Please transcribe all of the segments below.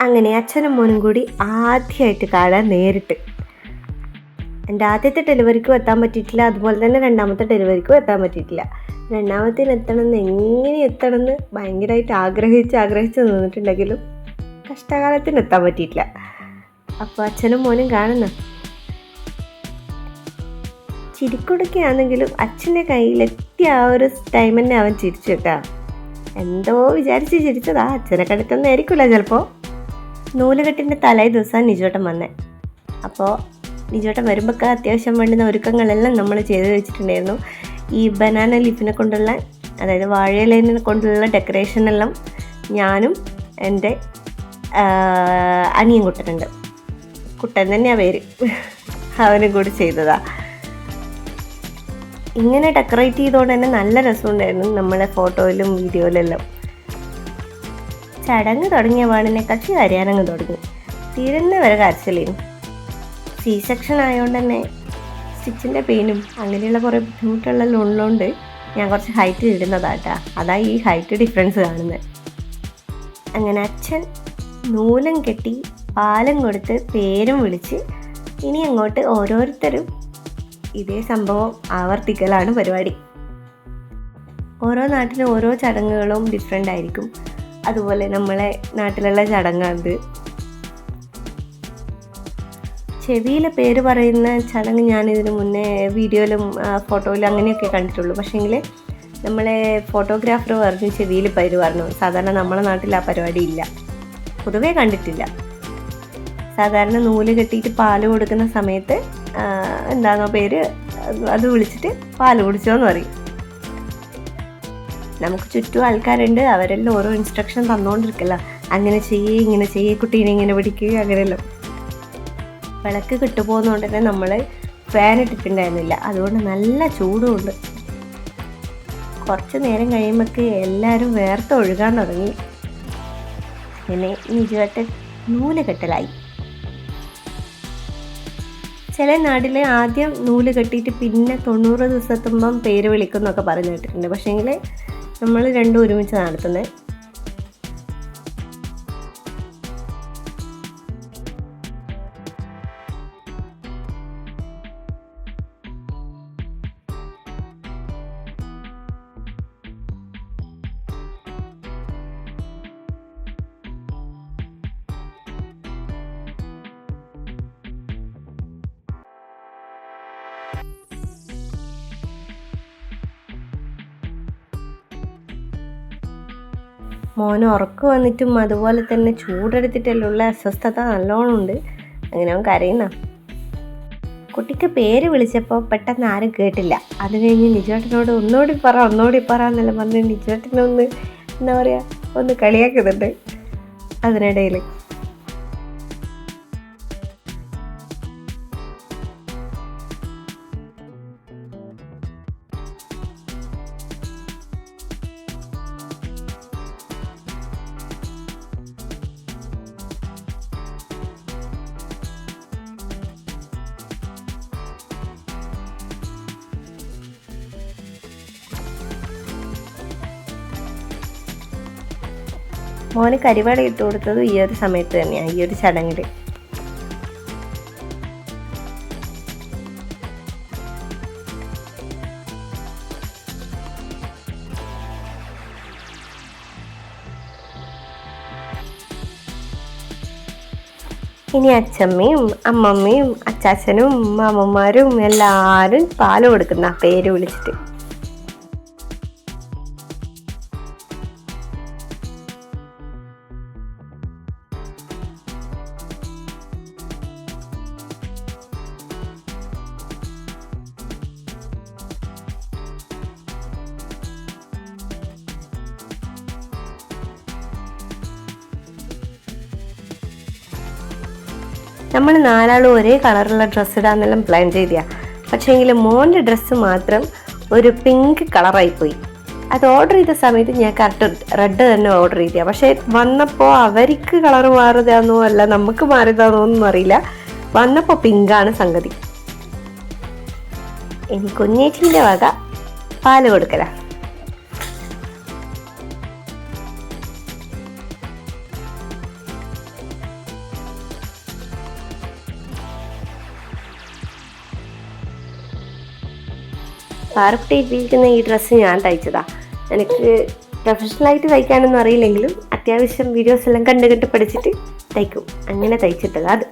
അങ്ങനെ അച്ഛനും മോനും കൂടി ആദ്യമായിട്ട് കാണാൻ നേരിട്ട്. എന്റെ ആദ്യത്തെ ഡെലിവറിക്കും എത്താൻ പറ്റിയിട്ടില്ല അതുപോലെ തന്നെ രണ്ടാമത്തെ ഡെലിവറിക്കും എത്താൻ പറ്റിയിട്ടില്ല. രണ്ടാമത്തേന് എത്തണമെന്ന് എങ്ങനെ എത്തണമെന്ന് ഭയങ്കരമായിട്ട് ആഗ്രഹിച്ച് ആഗ്രഹിച്ച് നിന്നിട്ടുണ്ടെങ്കിലും കഷ്ടകാലത്തിന് എത്താൻ പറ്റിയിട്ടില്ല. അപ്പോൾ അച്ഛനും മോനും കാണുന്ന. ചിരിക്കൊടുക്കുകയാണെങ്കിലും അച്ഛന്റെ കയ്യിലെത്തിയ ആ ഒരു ടൈം തന്നെ അവൻ ചിരിച്ചു കേട്ടോ. എന്തോ വിചാരിച്ച് ചിരിച്ചതാ. അച്ഛനെ കണ്ടിട്ടൊന്നും ആയിരിക്കില്ല ചിലപ്പോൾ. നൂലുകെട്ടിന്റെ തലേ ദിവസം നിജോട്ടം വന്നേ. അപ്പോൾ നിജോട്ടം വരുമ്പോഴൊക്കെ അത്യാവശ്യം വേണ്ടുന്ന ഒരുക്കങ്ങളെല്ലാം നമ്മൾ ചെയ്ത് വെച്ചിട്ടുണ്ടായിരുന്നു. ഈ ബനാന ലീഫിനെ കൊണ്ടുള്ള അതായത് വാഴയിലേനെ കൊണ്ടുള്ള ഡെക്കറേഷനെല്ലാം ഞാനും എന്റെ അനിയൻ കുട്ടനുണ്ട്. കുട്ടൻ തന്നെയാണ് പേര്. അവനും കൂടി ചെയ്തതാ. ഇങ്ങനെ ഡെക്കറേറ്റ് ചെയ്തുകൊണ്ട് തന്നെ നല്ല രസമുണ്ടായിരുന്നു നമ്മളെ ഫോട്ടോയിലും വീഡിയോയിലെല്ലാം. ചടങ്ങ് തുടങ്ങിയ പാടിനെ കക്ഷി കരയാനങ്ങ് തുടങ്ങി. തിരുന്ന വരെ കരച്ചിലേനു. സി സെക്ഷൻ ആയതുകൊണ്ട് തന്നെ സ്റ്റിച്ചിന്റെ പെയിനും അങ്ങനെയുള്ള കുറേ ബുദ്ധിമുട്ടുള്ളെല്ലാം ഉള്ളതുകൊണ്ട് ഞാൻ കുറച്ച് ഹൈറ്റ് ഇടുന്നതാട്ടാ. അതാ ഈ ഹൈറ്റ് ഡിഫറൻസ് കാണുന്നത് അങ്ങനെ അച്ഛൻ നൂലം കെട്ടി പാലം കൊടുത്ത് പേരും വിളിച്ച് ഇനി അങ്ങോട്ട് ഓരോരുത്തരും ഇതേ സംഭവം ആവർത്തിക്കലാണ് പരിപാടി. ഓരോ നാട്ടിലും ഓരോ ചടങ്ങുകളും ഡിഫറെന്റ് ആയിരിക്കും. അതുപോലെ നമ്മളെ നാട്ടിലുള്ള ചടങ്ങാണിത്. ചെവിയിലെ പേര് പറയുന്ന ചടങ്ങ് ഞാൻ ഇതിനു മുന്നേ വീഡിയോയിലും ഫോട്ടോയിലും അങ്ങനെയൊക്കെ കണ്ടിട്ടുള്ളൂ. പക്ഷേങ്കിൽ നമ്മളെ ഫോട്ടോഗ്രാഫർ പറഞ്ഞു ചെവിയിൽ പേര് പറഞ്ഞു. സാധാരണ നമ്മളെ നാട്ടിൽ ആ പരിപാടി ഇല്ല. പൊതുവേ കണ്ടിട്ടില്ല. സാധാരണ നൂൽ കെട്ടിയിട്ട് പാൽ കൊടുക്കുന്ന സമയത്ത് എന്താണോ പേര് അത് വിളിച്ചിട്ട് പാൽ കുടിച്ചോന്ന് പറയും. നമുക്ക് ചുറ്റും ആൾക്കാരുണ്ട്. അവരെല്ലാം ഓരോ ഇൻസ്ട്രക്ഷൻ തന്നുകൊണ്ടിരിക്കല്ല അങ്ങനെ ചെയ്യേ ഇങ്ങനെ ചെയ്യേ കുട്ടീനെ ഇങ്ങനെ പിടിക്കുക അങ്ങനെയല്ലോ. വിളക്ക് കിട്ടുപോകുന്നതുകൊണ്ട് തന്നെ നമ്മൾ ഫാൻ ഇട്ടിട്ടുണ്ടായിരുന്നില്ല. അതുകൊണ്ട് നല്ല ചൂടുമുണ്ട്. കുറച്ച് നേരം കഴിയുമ്പോഴേക്ക് എല്ലാവരും വേർത്ത് ഒഴുകാൻ തുടങ്ങി. പിന്നെ നിജുവട്ടൻ നൂൽ കെട്ടലായി. ചില നാട്ടിൽ ആദ്യം നൂൽ കെട്ടിയിട്ട് പിന്നെ തൊണ്ണൂറ് ദിവസത്തുമ്പം പേര് വിളിക്കും എന്നൊക്കെ പറഞ്ഞു കേട്ടിട്ടുണ്ട്. പക്ഷേങ്കിൽ നമ്മൾ രണ്ടും ഒരുമിച്ച് നടത്തുന്നത് മോന് ഉറക്കം വന്നിട്ടും അതുപോലെ തന്നെ ചൂടെടുത്തിട്ടുള്ള അസ്വസ്ഥത നല്ലോണം ഉണ്ട്. അങ്ങനെ അവൻ കരയുന്ന. കുട്ടിക്ക് പേര് വിളിച്ചപ്പോൾ പെട്ടെന്ന് ആരും കേട്ടില്ല. അത് കഴിഞ്ഞ് നിജോട്ടനോട് ഒന്നോടി പറ ഒന്നോടി പറ എന്നെല്ലാം പറഞ്ഞ് നിജോട്ടനൊന്ന് എന്താ പറയുക ഒന്ന് കളിയാക്കുന്നുണ്ട്. അതിനിടയിൽ മോന് കരിവാട ഇട്ട് കൊടുത്തത് ഈ ഒരു സമയത്ത് തന്നെയാണ് ഈ ഒരു ചടങ്ങിൽ ഇനി അച്ഛമ്മയും അമ്മമ്മയും അച്ചാച്ചനും മാമന്മാരും എല്ലാവരും പാൽ കൊടുക്കുന്ന പേര് വിളിച്ചിട്ട്. നമ്മൾ നാലാളും ഒരേ കളറുള്ള ഡ്രസ്സ് ഇടാന്നെല്ലാം പ്ലാൻ ചെയ്തിയാ. പക്ഷേങ്കിൽ മോന്റെ ഡ്രസ്സ് മാത്രം ഒരു പിങ്ക് കളറായി പോയി. അത് ഓർഡർ ചെയ്ത സമയത്ത് ഞാൻ കറക്റ്റ് റെഡ് തന്നെ ഓർഡർ ചെയ്തിയാ. പക്ഷേ വന്നപ്പോൾ അവർക്ക് കളർ മാറിയതാണോ അല്ല നമുക്ക് മാറിയതാണോ ഒന്നും അറിയില്ല. വന്നപ്പോൾ പിങ്കാണ് സംഗതി. ഇനി കുഞ്ഞേച്ചിന്റെ വക പാൽ കൊടുക്കലാ. പാറക്കുട്ടി ഇട്ടിരിക്കുന്ന ഈ ഡ്രസ്സ് ഞാൻ തയ്ച്ചതാ. എനിക്ക് പ്രൊഫഷണലായിട്ട് തയ്ക്കാനൊന്നും അറിയില്ലെങ്കിലും അത്യാവശ്യം വീഡിയോസ് എല്ലാം കണ്ട് കണ്ട് പഠിച്ചിട്ട് തയ്ക്കും. അങ്ങനെ തയ്ച്ചിട്ടതാ അത്.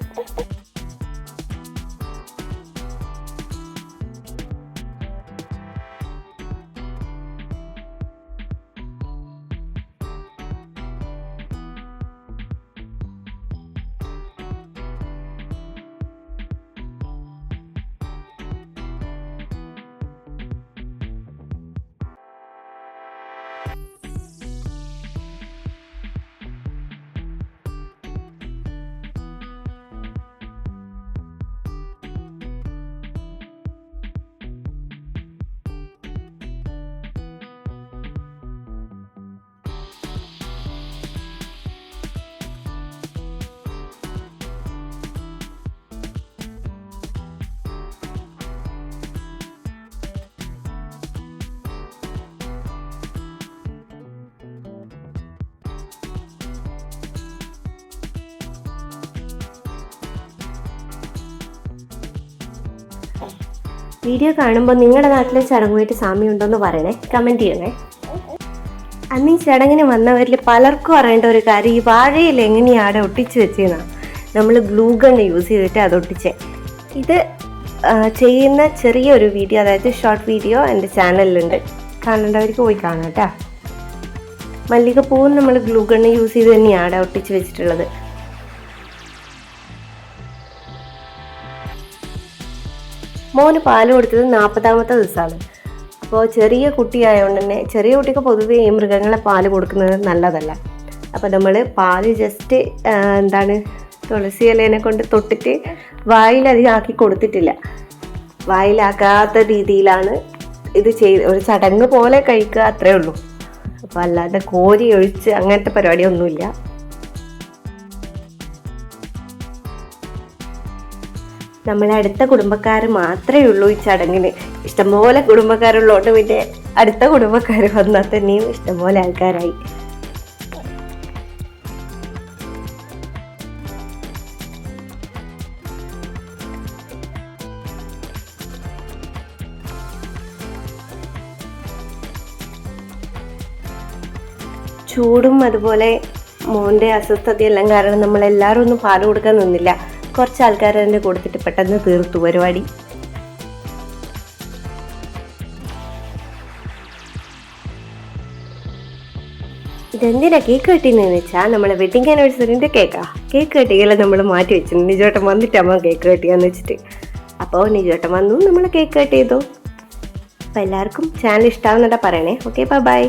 വീഡിയോ കാണുമ്പോൾ നിങ്ങളുടെ നാട്ടിലെ ചടങ്ങുമായിട്ട് സാമ്യമുണ്ടോയെന്ന് പറയണേ. കമന്റ് ചെയ്യണേ. അന്ന് ഈ ചടങ്ങിന് വന്നവരിൽ പലർക്കും അറിയേണ്ട ഒരു കാര്യം ഈ വാഴയിൽ എങ്ങനെയാണ് ഒട്ടിച്ച് വെച്ചതെന്നാണ് നമ്മൾ ഗ്ലൂ ഗൺ യൂസ് ചെയ്തിട്ട് അത് ഒട്ടിച്ചേ. ഇത് ചെയ്യുന്ന ചെറിയൊരു വീഡിയോ അതായത് ഷോർട്ട് വീഡിയോ എന്റെ ചാനലിലുണ്ട് കാണേണ്ടവർക്ക് പോയി കാണാം കേട്ടോ. മല്ലികപ്പൂവും നമ്മൾ ഗ്ലൂ ഗൺ യൂസ് ചെയ്ത് തന്നെയാണ് ഒട്ടിച്ച് വെച്ചിട്ടുള്ളത്. മോന് പാൽ കൊടുത്തത് നാൽപ്പതാമത്തെ ദിവസമാണ്. അപ്പോൾ ചെറിയ കുട്ടിയായതുകൊണ്ട് തന്നെ ചെറിയ കുട്ടിക്ക് പൊതുവേ ഈ മൃഗങ്ങളെ പാൽ കൊടുക്കുന്നത് നല്ലതല്ല. അപ്പോൾ നമ്മൾ പാൽ ജസ്റ്റ് എന്താണ് തുളസി ഇലേനെ കൊണ്ട് തൊട്ടിട്ട് വായിലധികം ആക്കി കൊടുത്തിട്ടില്ല. വായിലാക്കാത്ത രീതിയിലാണ് ഇത് ചെയ്ത് ഒരു ചടങ്ങ് പോലെ കഴിക്കുക അത്രേ ഉള്ളൂ. അപ്പോൾ അല്ലാതെ കോരി ഒഴിച്ച് അങ്ങനത്തെ പരിപാടിയൊന്നുമില്ല. നമ്മളെ അടുത്ത കുടുംബക്കാർ മാത്രമേ ഉള്ളൂ ഈ ചടങ്ങിന്. ഇഷ്ടംപോലെ കുടുംബക്കാരുള്ളതുകൊണ്ട് പിന്നെ അടുത്ത കുടുംബക്കാർ വന്നാൽ തന്നെയും ഇഷ്ടംപോലെ ആൾക്കാരായി. ചൂടും അതുപോലെ മോന്റെ അസ്വസ്ഥതയെല്ലാം കാരണം നമ്മളെല്ലാവരും ഒന്നും പാൽ കൊടുക്കാൻ നിന്നില്ല. കുറച്ച് ആൾക്കാർ തന്നെ കൊടുത്തിട്ട് പെട്ടെന്ന് തീർത്തു പരിപാടി. ഇതെന്തിനാ കേക്ക് കട്ടിന്ന് വെച്ചാൽ നമ്മളെ വെഡിങ് ആനിവേഴ്സറിന്റെ കേക്കാ കേക്ക് കട്ടിയെല്ലാം നമ്മൾ മാറ്റി വെച്ചു നിജോട്ടം വന്നിട്ടമ്മ കേക്ക് കട്ടിയാന്ന് വെച്ചിട്ട്. അപ്പോൾ നിജോട്ടം വന്നു നമ്മൾ കേക്ക് കട്ട് ചെയ്തു. അപ്പോൾ എല്ലാവർക്കും ചാനൽ ഇഷ്ടമാവുന്നതാ പറയണേ. Okay bye